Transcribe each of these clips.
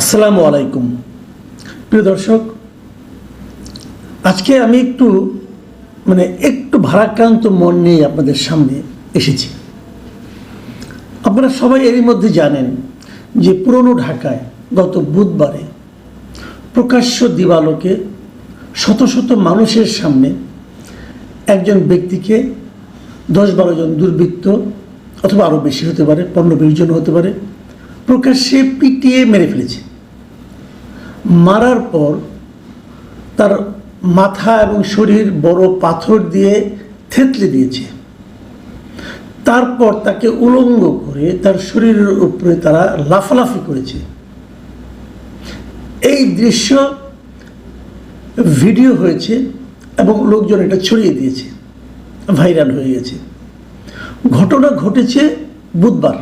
আসসালামু আলাইকুম। প্রিয় দর্শক, আজকে আমি একটু মানে একটু ভারাক্রান্ত মন নিয়ে আপনাদের সামনে এসেছি। আপনারা সবাই এরই মধ্যে জানেন যে পুরনো ঢাকায় গত বুধবারে প্রকাশ্য দিবালোকে শত শত মানুষের সামনে একজন ব্যক্তিকে দশ বারো জন দুর্বৃত্ত, অথবা আরও বেশি হতে পারে, পনেরো বিশ জন হতে পারে প্রকাশ্যে পিটিয়ে মেরে ফেলেছে। মারার পর তার মাথা এবং শরীর বড় পাথর দিয়ে থেতলে দিয়েছে। তারপর তাকে উলঙ্গ করে তার শরীরের উপরে তারা লাফালাফি করেছে। এই দৃশ্য ভিডিও হয়েছে এবং লোকজন এটা ছড়িয়ে দিয়েছে, ভাইরাল হয়ে গেছে। ঘটনা ঘটেছে বুধবার।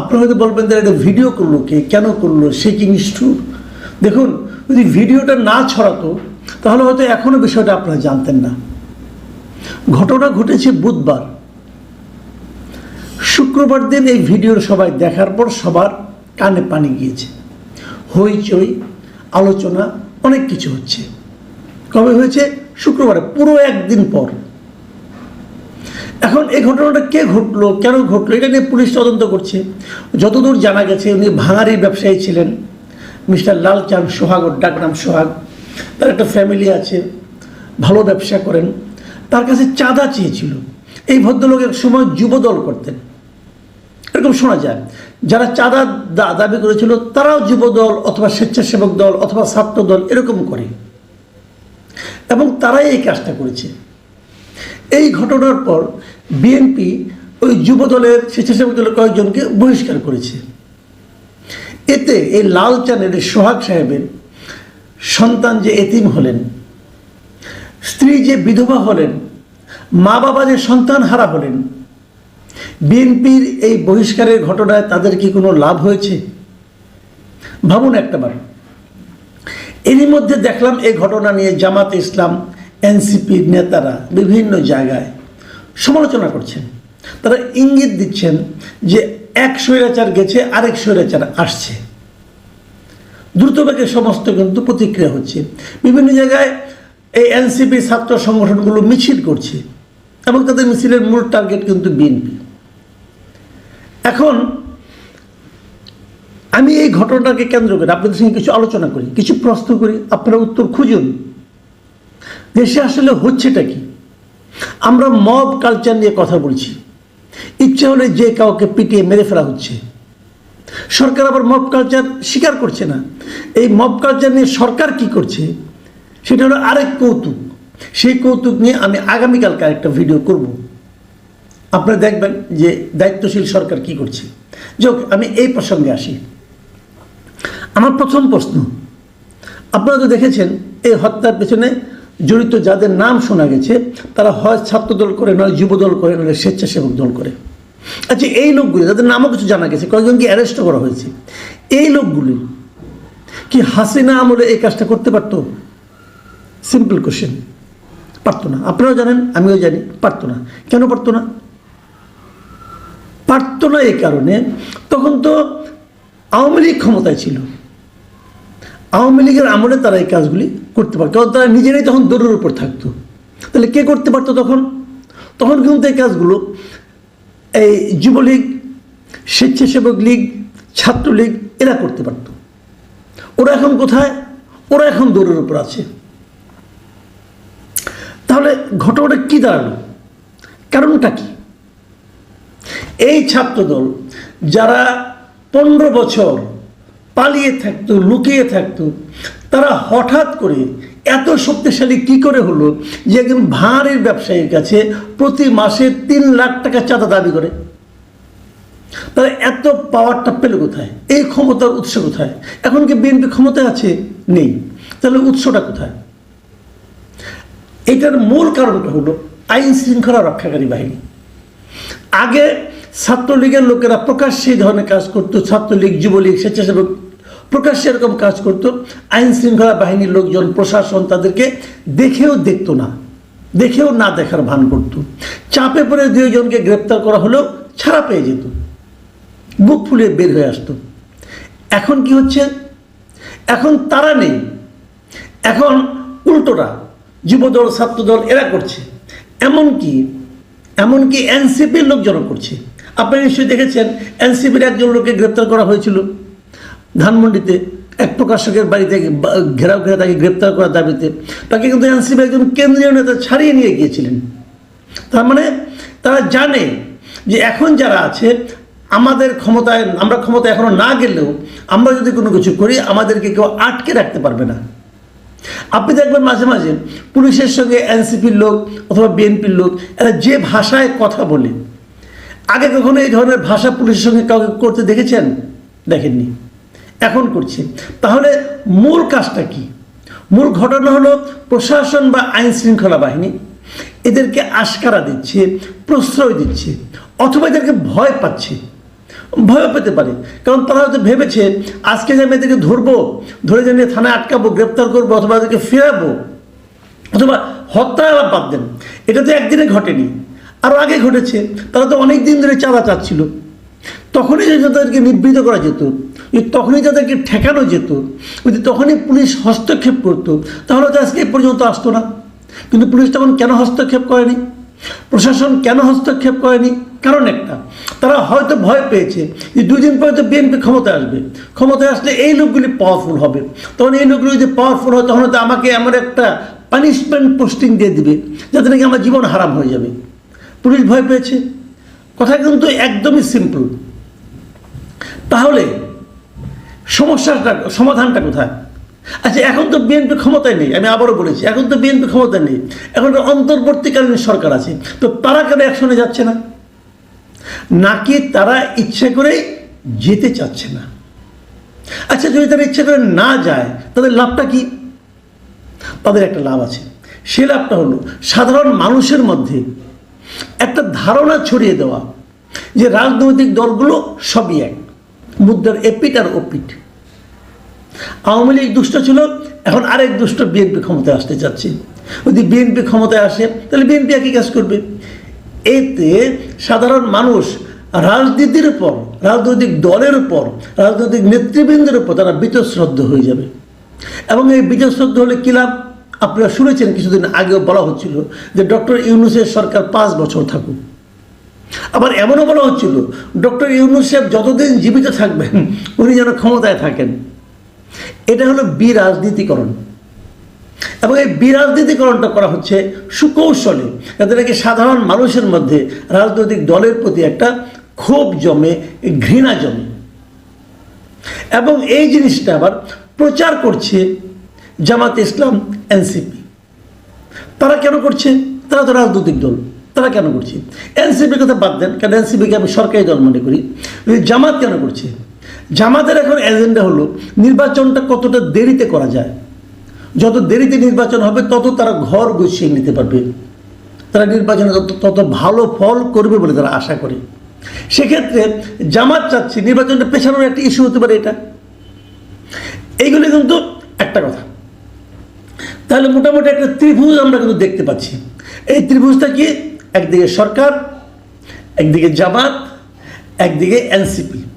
আপনারা হয়তো বলবেন যে এটা ভিডিও করল কে? কেন করল? সে কি নিষ্ঠুর? দেখুন, যদি ভিডিওটা না ছড়াতো, তাহলে হয়তো এখনও বিষয়টা আপনারা জানতেন না। ঘটনা ঘটেছে বুধবার। শুক্রবার দিন এই ভিডিওর সবাই দেখার পর সবার কানে পানি গিয়েছে। হইচই, আলোচনা, অনেক কিছু হচ্ছে। কবে হয়েছে? শুক্রবারে, পুরো একদিন পর। এখন এই ঘটনাটা কে ঘটলো, কেন ঘটলো, এটা নিয়ে পুলিশ তদন্ত করছে। যতদূর জানা গেছে, উনি ভাঙারি ব্যবসায়ী ছিলেন। মিস্টার লালচাঁদ সোহাগ ওর ডাক নাম সোহাগ। তার একটা ফ্যামিলি আছে, ভালো ব্যবসা করেন। তার কাছে চাঁদা চেয়েছিল। এই ভদ্রলোক এক সময় যুবদল করতেন। এরকম শোনা যায়, যারা চাঁদা দাবি করেছিল, তারাও যুবদল অথবা স্বেচ্ছাসেবক দল অথবা ছাত্র দল এরকম করে। এবং তারাই এই কাজটা করেছে। এই ঘটনার পর বিএনপি ওই যুব দলের স্বেচ্ছাসেবক দলের কয়েকজনকে বহিষ্কার করেছে। এতে এই লাল চানের সোহাগ সাহেবের সন্তান যে এতিম হলেন, স্ত্রী যে বিধবা হলেন মা বাবা যে সন্তান হারা হলেন বিএনপির এই বহিষ্কারের ঘটনায় তাদের কি কোনো লাভ হয়েছে? ভাবুন একটাবার। এরই মধ্যে দেখলাম এই ঘটনা নিয়ে জামাত ইসলাম এনসিপির নেতারা বিভিন্ন জায়গায় সমালোচনা করছেন। তারা ইঙ্গিত দিচ্ছেন যে এক স্বৈরাচার গেছে, আরেক স্বৈরাচার আসছে। দ্রুতবেগে সমস্ত কিন্তু প্রতিক্রিয়া হচ্ছে। বিভিন্ন জায়গায় এই এনসিপি ছাত্র সংগঠনগুলো মিছিল করছে এবং তাদের মিছিলের মূল টার্গেট কিন্তু বিএনপি। এখন আমি এই ঘটনাটাকে কেন্দ্র করে আপনাদের সঙ্গে কিছু আলোচনা করি, কিছু প্রশ্ন করি, আপনারা উত্তর খুঁজুন। দেশে আসলে হচ্ছেটা কি? আমরা মব কালচার নিয়ে কথা বলছি। ইচ্ছে হলে যে কাউকে পিটিয়ে মেরে ফেলা হচ্ছে। সরকার আবার মব কালচার স্বীকার করছে না। এই মব কালচার নিয়ে সরকার কি করছে, সেটা হলো আরেক কৌতুক। সেই কৌতুক নিয়ে আমি আগামীকালকে একটা ভিডিও করব। আপনারা দেখবেন যে দায়িত্বশীল সরকার কি করছে। যোগ আমি এই প্রসঙ্গে আসি। আমার প্রথম প্রশ্ন, আপনারা তো দেখেছেন এই হত্যার পেছনে জড়িত যাদের নাম শোনা গেছে, তারা হয় ছাত্রদল করে, নয় যুবদল করে, নয় স্বেচ্ছাসেবক দল করে। আচ্ছা এই লোকগুলি, যাদের নামও কিছু জানা গেছে কয়েকজনকে অ্যারেস্টও করা হয়েছে? এই লোকগুলি কি হাসিনা আমলে এই কাজটা করতে পারতো? সিম্পল কোশ্চেন পারতো না। আপনারাও জানেন, আমিও জানি, পারতো না। কেন পারতো না? পারতো না এই কারণে, তখন তো আওয়ামী লীগ ক্ষমতায় ছিল। আওয়ামী লীগের আমলে তারা এই কাজগুলি করতে পারত। কারণ তারা নিজেরাই তখন দৌড়ের উপর থাকতো। তাহলে কে করতে পারতো তখন? তখন কিন্তু এই কাজগুলো, এই যুবলীগ, স্বেচ্ছাসেবক লীগ, ছাত্রলীগ, এরা করতে পারত। ওরা এখন কোথায়? ওরা এখন দৌড়ের উপর আছে। তাহলে ঘটনাটা কি দাঁড়াল? কারণটা কি? এই ছাত্রদল যারা পনেরো বছর পালিয়ে থাকতো, লুকিয়ে থাকতো। তারা হঠাৎ করে এত শক্তিশালী কি করে হলো যে একজন ভাঁড়ের ব্যবসায়ীর কাছে প্রতি মাসে তিন লাখ টাকা চাঁদা দাবি করে। তারা এত পাওয়ারটা পেল কোথায়? এই ক্ষমতার উৎস কোথায়? এখন কি বিএনপি ক্ষমতায় আছে? নেই। তাহলে উৎসটা কোথায়? এটার মূল কারণটা হলো আইন শৃঙ্খলা রক্ষাকারী বাহিনী। আগে ছাত্রলীগের লোকেরা প্রকাশ্যে ধরনের কাজ করতো, ছাত্রলীগ, যুবলীগ, স্বেচ্ছাসেবক প্রকাশ্যে এরকম কাজ করতো। আইন শৃঙ্খলা বাহিনীর লোকজন, প্রশাসন তাদেরকে দেখেও দেখতো না। দেখেও না দেখার ভান করতো। চাপে পড়ে দুইজনকে গ্রেপ্তার করা হলেও ছাড়া পেয়ে যেত। বুক ফুলিয়ে বের হয়ে আসতো। এখন কি হচ্ছে? এখন তারা নেই। এখন উল্টোটা যুবদল, ছাত্রদল, এরা করছে। এমনকি এমনকি এনসিপির লোকজন করছে। আপনারা নিশ্চয়ই দেখেছেন, এনসিপির একজন লোককে গ্রেপ্তার করা হয়েছিল। ধানমন্ডিতে এক প্রকাশকের বাড়িতে ঘেরাও ঘেরা তাকে গ্রেপ্তার করার দাবিতে তাকে কিন্তু এনসিপি একজন কেন্দ্রীয় নেতা ছাড়িয়ে নিয়ে গিয়েছিলেন। তার মানে তারা জানে যে এখন যারা আছে, আমাদের ক্ষমতায়, আমরা ক্ষমতা এখনও না গেলেও আমরা যদি কোনো কিছু করি, আমাদেরকে কেউ আটকে রাখতে পারবে না। আপনি দেখবেন মাঝে মাঝে পুলিশের সঙ্গে এনসিপির লোক অথবা বিএনপির লোক, এরা যে ভাষায় কথা বলে। আগে কখনো এই ধরনের ভাষা পুলিশের সঙ্গে কাউকে করতে দেখেছেন? দেখেননি। এখন করছে। তাহলে মূল কাজটা কি? মূল ঘটনা হলো প্রশাসন বা আইন শৃঙ্খলা বাহিনী এদেরকে আশকারা দিচ্ছে, প্রশ্রয় দিচ্ছে, অথবা এদেরকে ভয় পাচ্ছে। ভয় পেতে পারে, কারণ তারা হয়তো ভেবেছে, আজকে যে আমি এদেরকে ধরবো, ধরে জানিয়ে থানায় আটকাবো, গ্রেপ্তার করব, অথবা এদেরকে ফেরাবো, অথবা হত্যা আলাপ বাদ দেন, এটা তো একদিনে ঘটেনি আরও আগে ঘটেছে, তারা তো অনেক দিন ধরে চাঁদা চাচ্ছিল। তখনই তাদেরকে নিবৃত করা যেত। তখনই তাদেরকে ঠেকানো যেত, যদি তখনই পুলিশ হস্তক্ষেপ করতো, তাহলে তো আজকে পর্যন্ত আসতো না। কিন্তু পুলিশ তখন কেন হস্তক্ষেপ করেনি? প্রশাসন কেন হস্তক্ষেপ করেনি? কারণ একটা, তারা হয়তো ভয় পেয়েছে যে দুই দিন পরে তো বিএনপি ক্ষমতায় আসবে। ক্ষমতায় আসলে এই লোকগুলি পাওয়ারফুল হবে। তখন এই লোকগুলি যদি পাওয়ারফুল হয়, তখন হয়তো আমাকে এমন একটা পানিশমেন্ট পোস্টিং দিয়ে দিবে, যাতে নাকি আমার জীবন হারাম হয়ে যাবে। পুলিশ ভয় পেয়েছে। কথা কিন্তু একদমই সিম্পল তাহলে সমস্যাটা, সমাধানটা কোথায়? আচ্ছা এখন তো বিএনপি ক্ষমতায় নেই, আমি আবারও বলেছি, এখন তো বিএনপি ক্ষমতায় নেই, এখন অন্তর্বর্তীকালীন সরকার আছে, তো তারা কেন একশনে যাচ্ছে না? নাকি তারা ইচ্ছে করে যেতে চাচ্ছে না? আচ্ছা যদি তারা ইচ্ছে করে না যায়, তাদের লাভটা কি? তাদের একটা লাভ আছে, সে লাভটা হলো সাধারণ মানুষের মধ্যে একটা ধারণা ছড়িয়ে দেওয়া যে রাজনৈতিক দলগুলো সবই এক, মুদ্রার এপিট আর ওপিট আওয়ামী লীগ দুষ্ট ছিল, এখন আরেক দুষ্ট বিএনপি ক্ষমতায় আসতে যাচ্ছে যদি বিএনপি ক্ষমতায় আসে, তাহলে বিএনপি একই কাজ করবে। এতে সাধারণ মানুষ রাজনীতির উপর, রাজনৈতিক দলের উপর, রাজনৈতিক নেতৃবৃন্দের উপর তারা বীতশ্রদ্ধ হয়ে যাবে। এবং এই বীতশ্রদ্ধ হলে কী লাভ? আপনারা শুনেছেন কিছুদিন আগেও বলা হচ্ছিল যে ডক্টর ইউনুসের সরকার পাঁচ বছর থাকুক। আবার এমনও বলা হচ্ছিল, ডক্টর ইউনুস সাহেব যতদিন জীবিত থাকবেন, উনি যেন ক্ষমতায় থাকেন। এটা হলো বিরাজনীতিকরণ। এবং এই বিরাজনীতিকরণটা করা হচ্ছে সুকৌশলে। যাতে নাকি সাধারণ মানুষের মধ্যে রাজনৈতিক দলের প্রতি একটা ক্ষোভ জমে, ঘৃণা জমে। এবং এই জিনিসটা আবার প্রচার করছে জামাত ইসলাম, এনসিপি। তারা কেন করছে? তারা তো রাজনৈতিক দল। তারা কেন করছে? এনসিপির কথা বাদ দেন, কারণ এনসিপিকে আমি সরকারি দল মনে করি। জামাত কেন করছে? জামাতের এখন এজেন্ডা হলো নির্বাচনটা কতটা দেরিতে করা যায়। যত দেরিতে নির্বাচন হবে, তত তারা ঘর গুছিয়ে নিতে পারবে। তারা নির্বাচনে তত তত ভালো ফল করবে বলে তারা আশা করে। সেক্ষেত্রে জামাত চাচ্ছে নির্বাচনটা পেছানোর একটা ইস্যু হতে পারে এটা। এইগুলি কিন্তু একটা কথা। তাহলে মোটামুটি একটা ত্রিভুজ আমরা কিন্তু দেখতে পাচ্ছি। এই ত্রিভুজটা কি? একদিকে সরকার, একদিকে জামাত, একদিকে এনসিপি।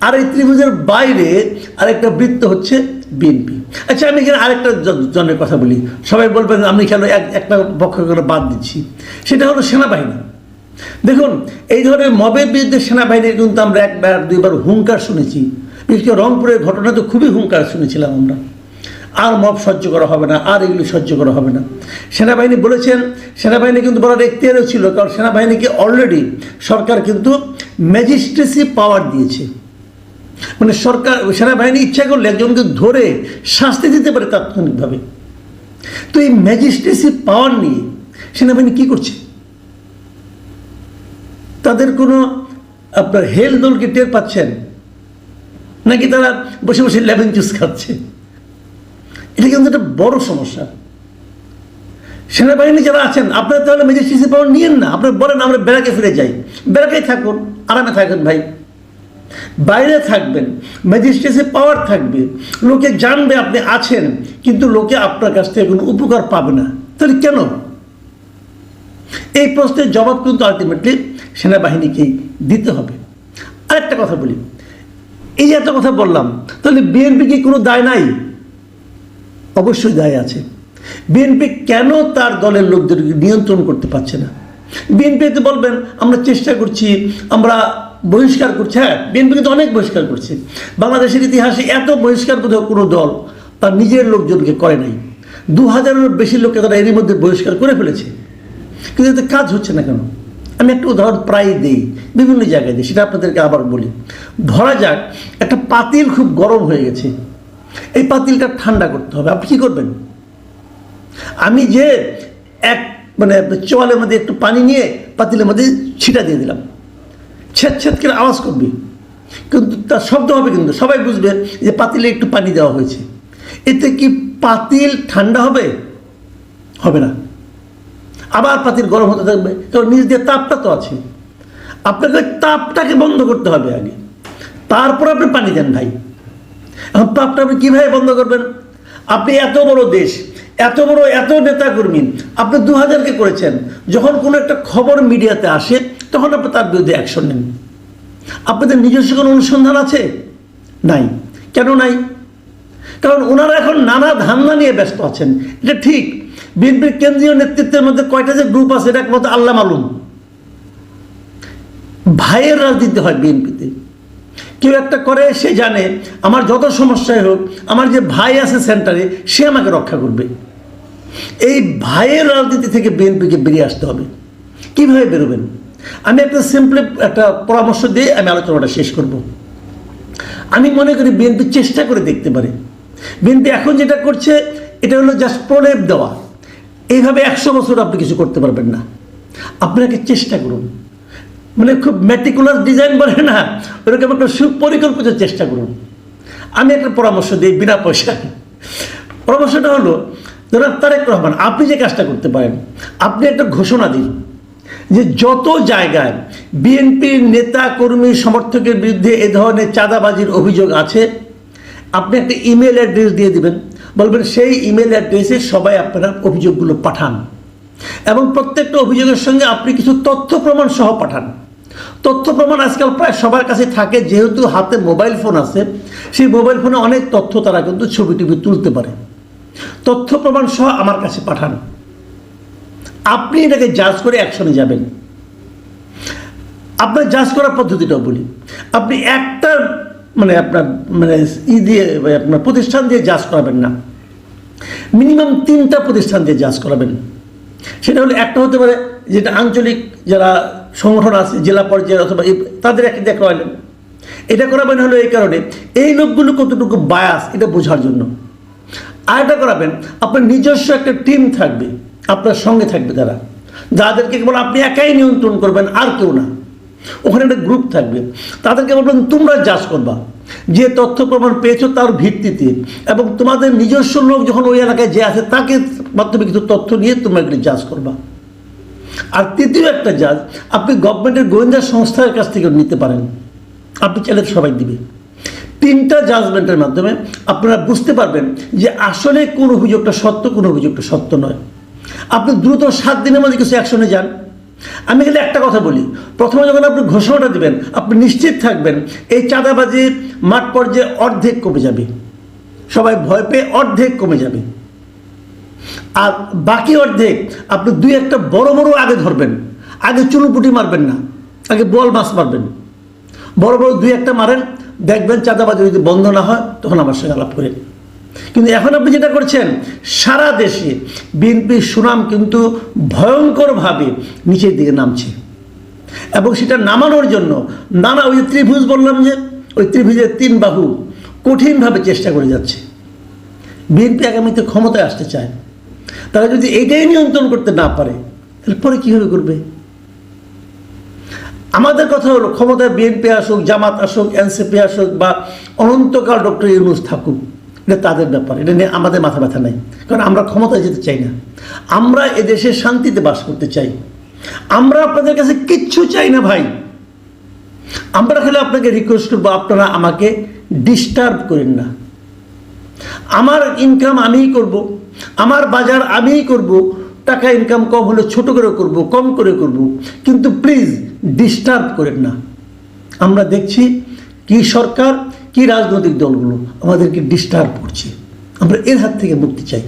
আর এই ত্রিভুজের বাইরে আরেকটা বৃত্ত হচ্ছে বিএনপি আচ্ছা আমি এখানে আরেকটা জনের কথা বলি। সবাই বলবেন, আমি কেন এক- একটা পক্ষ করে বাদ দিচ্ছি? সেটা হলো সেনাবাহিনী। দেখুন, এই ধরনের মবের বিরুদ্ধে সেনাবাহিনীর কিন্তু আমরা একবার, দুইবার হুঙ্কার শুনেছি। বিশেষ করে রংপুরের ঘটনা তো খুবই হুঙ্কার শুনেছিলাম আমরা। আর মব সহ্য করা হবে না, আর এগুলি সহ্য করা হবে না। সেনাবাহিনী বলেছেন, সেনাবাহিনী কিন্তু বলার এখতিয়ারও ছিল, কারণ সেনাবাহিনীকে অলরেডি সরকার কিন্তু ম্যাজিস্ট্রেসি পাওয়ার দিয়েছে। মানে সরকার, সেনাবাহিনী ইচ্ছা করলে একজনকে ধরে শাস্তি দিতে পারে তাৎক্ষণিকভাবে। তো এই ম্যাজিস্ট্রেসি পাওয়ার নিয়ে সেনাবাহিনী কি করছে? তাদের কোনো আপনার হেল দলকে টের পাচ্ছেন? নাকি তারা বসে বসে লেমন জুস খাচ্ছে? এটা কিন্তু একটা বড় সমস্যা। সেনাবাহিনী যারা আছেন, আপনারা তাহলে ম্যাজিস্ট্রেসি পাওয়ার নিয়েন না। আপনারা বলেন আমরা বেড়াকে ফিরে যাই। বেড়াকেই থাকুন, আরামে থাকুন ভাই। বাইরে থাকবেন ম্যাজিস্ট্রেসি পাওয়ার থাকবে, লোকে জানবে আপনি আছেন, কিন্তু লোকে আপনার কাছ থেকে কোনো উপকার পাবে না। তাহলে কেন? এই প্রশ্নের জবাব কিন্তু আলটিমেটলি সেনাবাহিনীকেই দিতে হবে। আরেকটা কথা বলি। এই যে এত কথা বললাম, তাহলে বিএনপি কি কোনো দায় নাই? অবশ্যই দায় আছে। বিএনপি কেন তার দলের লোকদেরকে নিয়ন্ত্রণ করতে পারছে না? বিএনপি বলবেন, আমরা চেষ্টা করছি, আমরা বহিষ্কার করছে। হ্যাঁ বিএনপি কিন্তু অনেক বহিষ্কার করছে। বাংলাদেশের ইতিহাসে এত বহিষ্কার বোধহয় কোনো দল তার নিজের লোকজনকে করে নাই। দু হাজারের বেশি লোককে তারা এরই মধ্যে বহিষ্কার করে ফেলেছে। কিন্তু এতে কাজ হচ্ছে না কেন? আমি একটা উদাহরণ প্রায় দিই, বিভিন্ন জায়গায় দিই, সেটা আপনাদেরকে আবার বলি। ধরা যাক, একটা পাতিল খুব গরম হয়ে গেছে। এই পাতিলটা ঠান্ডা করতে হবে। আপনি কী করবেন? আমি যে এক মানে চোয়ালের মধ্যে একটু পানি নিয়ে পাতিলের মধ্যে ছিটা দিয়ে দিলাম। ছেদ ছেদ করে আওয়াজ করবে। কিন্তু তার শব্দ হবে কিন্তু। সবাই বুঝবে যে পাতিলে একটু পানি দেওয়া হয়েছে। এতে কি পাতিল ঠান্ডা হবে? হবে না। আবার পাতিল গরম হতে থাকবে। কারণ নিজ দিয়ে তাপটা তো আছে। আপনাকে ওই তাপটাকে বন্ধ করতে হবে আগে। তারপর আপনি পানি দেন ভাই। এখন তাপটা আপনি কীভাবে বন্ধ করবেন? আপনি এত বড় দেশ, এত বড়, এত নেতাকর্মী। আপনি দু হাজারকে করেছেন। যখন কোনো একটা খবর মিডিয়াতে আসে তখন আপনি তার বিরুদ্ধে অ্যাকশন নেন। আপনাদের নিজস্ব কোনো অনুসন্ধান আছে? নাই। কেন নাই? কারণ ওনারা এখন নানা ধান্দা নিয়ে ব্যস্ত আছেন। এটা ঠিক। বিএনপির কেন্দ্রীয় নেতৃত্বের মধ্যে কয়টা যে গ্রুপ আছে, এটা একমাত্র আল্লাহ মালুম। ভাইয়ের রাজনীতি হয় বিএনপিতে। কেউ একটা করে, সে জানে, আমার যত সমস্যায় হোক, আমার যে ভাই আছে সেন্টারে, সে আমাকে রক্ষা করবে। এই ভাইয়ের রাজনীতি থেকে বিএনপিকে বেরিয়ে আসতে হবে। কীভাবে বেরোবেন? আমি একটা সিম্পলি একটা পরামর্শ দিয়ে আমি আলোচনাটা শেষ করব। আমি মনে করি বিএনপি চেষ্টা করে দেখতে পারে। বিএনপি এখন যেটা করছে, এটা হলো জাস্ট প্রলেপ দেওয়া। এইভাবে একশো বছর আপনি কিছু করতে পারবেন না। আপনাকে চেষ্টা করুন। মানে খুব ম্যাটিকুলার ডিজাইন বলে না, ওরকম একটা সুপরিকল্পিত চেষ্টা করুন। আমি একটা পরামর্শ দিই বিনা পয়সায়। পরামর্শটা হলো জনাব তারেক রহমান, আপনি যে কাজটা করতে পারেন, আপনি একটা ঘোষণা দিন। যে যত জায়গায় বিএনপির নেতা, কর্মী, সমর্থকের বিরুদ্ধে এ ধরনের চাঁদাবাজির অভিযোগ আছে, আপনি একটা ইমেল অ্যাড্রেস দিয়ে দিবেন। বলবেন সেই ইমেল অ্যাড্রেসে সবাই আপনারা অভিযোগগুলো পাঠান। এবং প্রত্যেকটা অভিযোগের সঙ্গে আপনি কিছু তথ্য প্রমাণ সহ পাঠান। তথ্য প্রমাণ আজকাল প্রায় সবার কাছে থাকে, যেহেতু হাতে মোবাইল ফোন আছে, সেই মোবাইল ফোনে অনেক তথ্য তারা কিন্তু ছবি টবি তুলতে পারে। তথ্য প্রমাণ সহ আমার কাছে পাঠান। আপনি এটাকে জাজ করে অ্যাকশনে যাবেন। আপনার জাজ করার পদ্ধতিটাও বলি। আপনি একটা মানে আপনার মানে ই দিয়ে আপনার প্রতিষ্ঠান দিয়ে জাজ করাবেন না। মিনিমাম তিনটা প্রতিষ্ঠান দিয়ে জাজ করাবেন। সেটা হলো একটা হতে পারে যেটা আঞ্চলিক যারা সংগঠন আছে, জেলা পর্যায়ে অথবা তাদের একটা দিয়ে করালেন এটা করাবেন হলো এই কারণে, এই লোকগুলো কতটুকু বায়াস এটা বোঝার জন্য। আরেকটা করাবেন, আপনার নিজস্ব একটা টিম থাকবে। আপনার সঙ্গে থাকবে তারা। যাদেরকে কেবল আপনি একাই নিয়ন্ত্রণ করবেন, আর কেউ না। ওখানে একটা গ্রুপ থাকবে। তাদেরকে বলবেন, তোমরা জাজ করবা। যে তথ্য প্রমাণ পেয়েছ তার ভিত্তিতে এবং তোমাদের নিজস্ব লোক যখন ওই এলাকায় যে আছে, তাকে মাধ্যমে কিছু তথ্য নিয়ে তোমরা এগুলি জাজ করবা। আর তৃতীয় একটা জাজ আপনি গভর্নমেন্টের গোয়েন্দা সংস্থার কাছ থেকে নিতে পারেন। আপনি চাইলে সবাই দিবে তিনটা জাজমেন্টের মাধ্যমে আপনারা বুঝতে পারবেন যে আসলে কোন অভিযোগটা সত্য, কোন অভিযোগটা সত্য নয়। আপনি দ্রুত সাত দিনের মধ্যে কিছু অ্যাকশনে যান। আমি খালি একটা কথা বলি, প্রথমে যখন আপনি ঘোষণাটা দিবেন, আপনি নিশ্চিত থাকবেন, এই চাঁদাবাজির মাঠ পর্যায়ে অর্ধেক কমে যাবে। সবাই ভয় পেয়ে অর্ধেক কমে যাবে। আর বাকি অর্ধেক আপনি দুই একটা বড় বড় আগে ধরবেন। আগে চুনুপুটি মারবেন না, আগে বল মাছ মারবেন। বড় বড় দুই একটা মারেন, দেখবেন চাঁদাবাজি যদি বন্ধ না হয়, তখন আমার সঙ্গে আলাপ করেন। কিন্তু এখন আপনি যেটা করছেন, সারা দেশে বিএনপির সুনাম কিন্তু ভয়ঙ্করভাবে নিচের দিকে নামছে। এবং সেটা নামানোর জন্য নানা ওই ত্রিভুজ বললাম যে, ওই ত্রিভুজের তিন বাহু কঠিনভাবে চেষ্টা করে যাচ্ছে। বিএনপি আগামীতে ক্ষমতায় আসতে চায়। তারা যদি এটাই নিয়ন্ত্রণ করতে না পারে, তাহলে পরে কীভাবে করবে? আমাদের কথা হলো, ক্ষমতায় বিএনপি আসুক, জামাত আসুক, এনসিপি আসুক বা অনন্তকাল ডক্টর ইউনুস থাকুক। এটা তাদের ব্যাপার, এটা নিয়ে আমাদের মাথা ব্যথা নাই। কারণ আমরা ক্ষমতায় যেতে চাই না। আমরা এদেশে শান্তিতে বাস করতে চাই। আমরা আপনাদের কাছে কিচ্ছু চাই না ভাই। আমরা খালি আপনাকে রিকোয়েস্ট করব, আপনারা আমাকে ডিস্টার্ব করেন না। আমার ইনকাম আমিই করব, আমার বাজার আমিই করব, টাকা ইনকাম কম হলে ছোট করে করব, কম করে করব। কিন্তু প্লিজ ডিস্টার্ব করেন না। আমরা দেখছি কি সরকার কি রাজনৈতিক দলগুলো আমাদেরকে ডিস্টার্ব করছে? আমরা এর হাত থেকে মুক্তি চাই।